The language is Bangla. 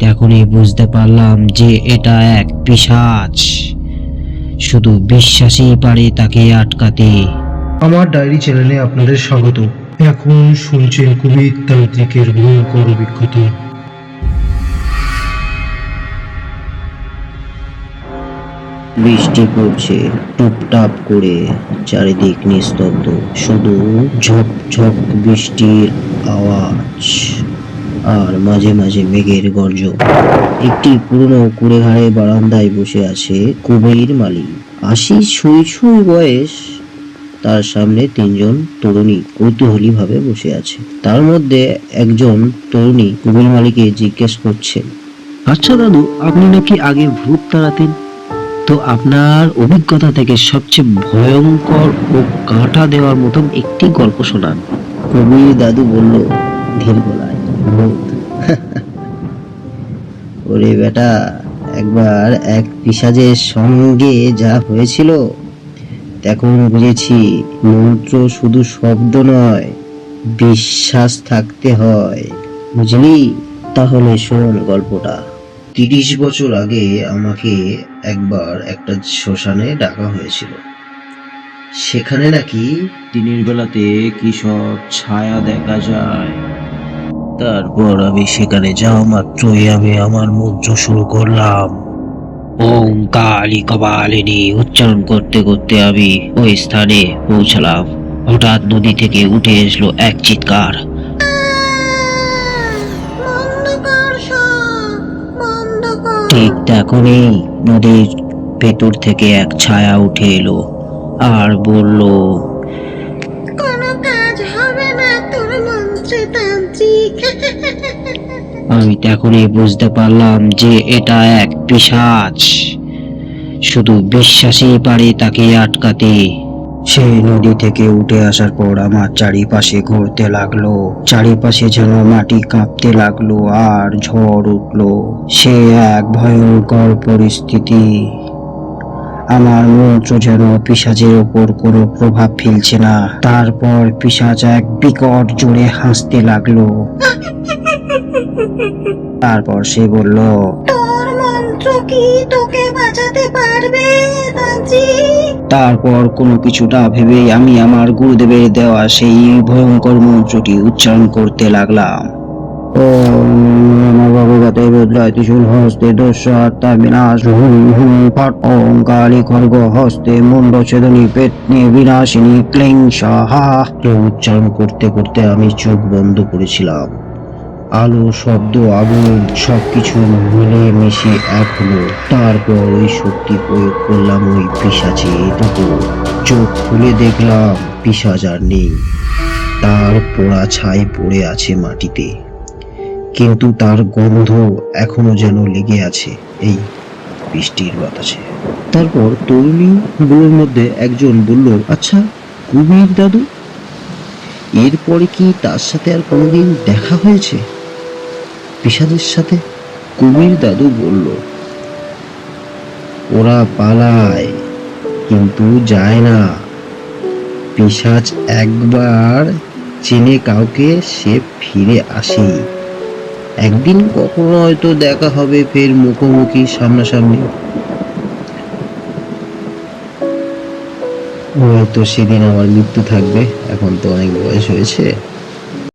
তখনই বুঝতে পারলাম যে এটা এক পিশাচ। শুধু বিশ্বাসই পারে তাকে আটকাতে। আমার ডায়েরি চ্যানেলে আপনাদের স্বাগত। এখন শুনছেন কুবির তান্ত্রিকের ভয়ঙ্কর অভিজ্ঞতা। বৃষ্টি পড়ছে টুপটাপ করে চারিদিক নিস্তব্ধ। শুধু ঝপ ঝপ বৃষ্টির আওয়াজ। আর মাঝে মাঝে মেঘের গর্জন একটি পুরনো কুড়েঘাড়ে বারান্দায় বসে আছে কুবের মালি আশি ছুঁই ছুঁই বয়স। তার সামনে তিনজন তরুণী কৌতূহলী ভাবে বসে আছে। তার মধ্যে একজন তরুণী কুবের মালিকে জিজ্ঞেস করছে আচ্ছা দাদু, আপনি নাকি আগে ভূত তাড়াতেন? তো আপনার অভিজ্ঞতা থেকে সবচেয়ে ভয়ঙ্কর ও কাঁটা দেওয়ার মতন একটি গল্প শোনান। কবির দাদু বলল, ধীর গলায়। ওরে বেটা, একবার এক পিসাজের সঙ্গে যা হয়েছিল, তখন বুঝেছি মন্ত্র শুধু শব্দ নয়, বিশ্বাস থাকতে হয়। বুঝলি? তাহলে শোন গল্পটা। তিরিশ বছর আগে আমাকে একবার একটা শ্মশানে ডাকা হয়েছিল। সেখানে নাকি দিনের বেলাতে কি সব ছায়া দেখা যায়। তারপর আমি সেখানে যাওয়া মাত্রই আমি আমার মন্ত্র শুরু করলাম। ওম কালী কপালিনী উচ্চারণ করতে করতে আমি ওই স্থানে পৌঁছালাম। হঠাৎ নদী থেকে উঠে এসলো এক চিৎকার। ঠিক নদীর ভেতর থেকে এক ছায়া উঠে এলো আর বলল আমি তখনই বুঝতে পারলাম যে এটা এক পিশাচ। শুধু বিশ্বাসই পারে তাকে আটকাতে। সে নদী থেকে উঠে আসার পর আমার চারিপাশে ঘুরতে লাগল। চারিপাশে যেন মাটি কাঁপতে লাগল আর ঝড় উঠল। সে এক ভয়ঙ্কর পরিস্থিতি। আমার মন্ত্র যেন পিসাজের ওপর কোনো প্রভাব ফেলছে না। তারপর পিসাজ এক বিকট জোরে হাসতে লাগল। তারপর সে বলল তোর মন্ত্র কি তোকে বাঁচাতে পারবে তারপর কোনো কিছুটা ভেবেই আমি আমার গুরুদেবের দেওয়া সেই ভয়ঙ্কর মন্ত্রটি উচ্চারণ করতে লাগলাম। হস্তে বিনাশিনী উচ্চারণ করতে করতে আমি চোখ বন্ধ করেছিলাম আলো, শব্দ, আগুন, সবকিছু মিলে মিশে এক হলো তারপর ওই শক্তি প্রয়োগ করলাম ওই পিসাচে এটুকু। চোখ খুলে দেখলাম পিসাজ আর নেই। তার পোড়া ছাই পড়ে আছে মাটিতে। কিন্তু তার গন্ধ এখনও যেন লেগে আছে এই বৃষ্টির বাতাসে। তারপর তরুণীগুলোর মধ্যে একজন বলল আচ্ছা কুমির দাদু, এরপরে কি তার সাথে আর কোনোদিন দেখা হয়েছে? পিসাদের সাথে কুমির দাদু বলল, ওরা পালায়, কিন্তু যায় না। পিসাজ একবার চেনে কাউকে সে ফিরে আসে একদিন কখনো হয়তো দেখা হবে, ফের মুখোমুখি সামনাসামনি। হয়তো সেদিন আমার মৃত্যু থাকবে, এখন তো অনেক বয়স হয়েছে।